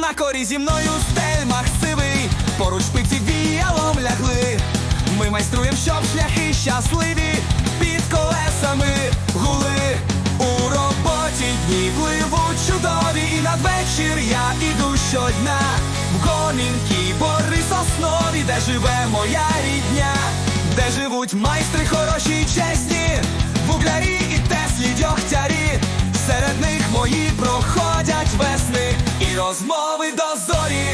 На корі зі мною стельмах сивий, поруч пиці віялом лягли. Ми майструєм, щоб шляхи щасливі під колесами гули. У роботі дні пливуть чудові, і надвечір я іду щодня в гомінкі бори соснові, де живе моя рідня, де живуть майстри хороші й чесні, розмови дозорі.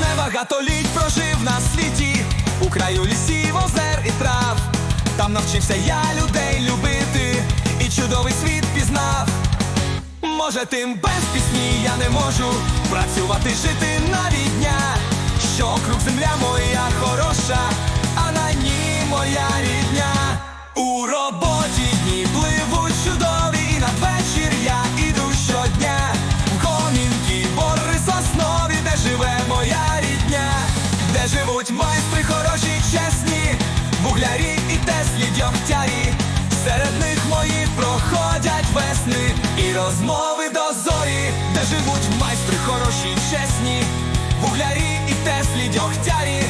Небагато літ прожив на світі, у краю лісів, озер і трав. Там навчився я людей любити, і чудовий світ пізнав. Може, тим без пісні я не можу працювати, жити навіть дня. Що круг земля моя хороша, а на ній моя рідня. У роботі дні пливуть чудові, і надвечір я іду щодня. В гомінки бори соснові, де живе моя рідня, де живуть майстри хороші, чесні, вуглярі і теслі дьогтярі. Серед них мої проходять весни і розмови дозорі, теслі дьогтярі.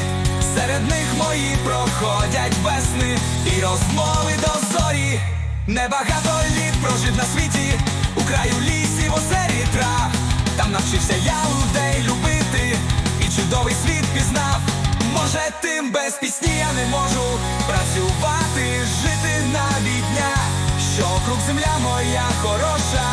Серед них мої проходять весни і розмови дозорі. Небагато літ прожив на світі, у краю лісів, озері трав. Там навчився я людей любити, і чудовий світ пізнав. Може, тим без пісні я не можу працювати, жити навіть дня, що круг земля моя хороша,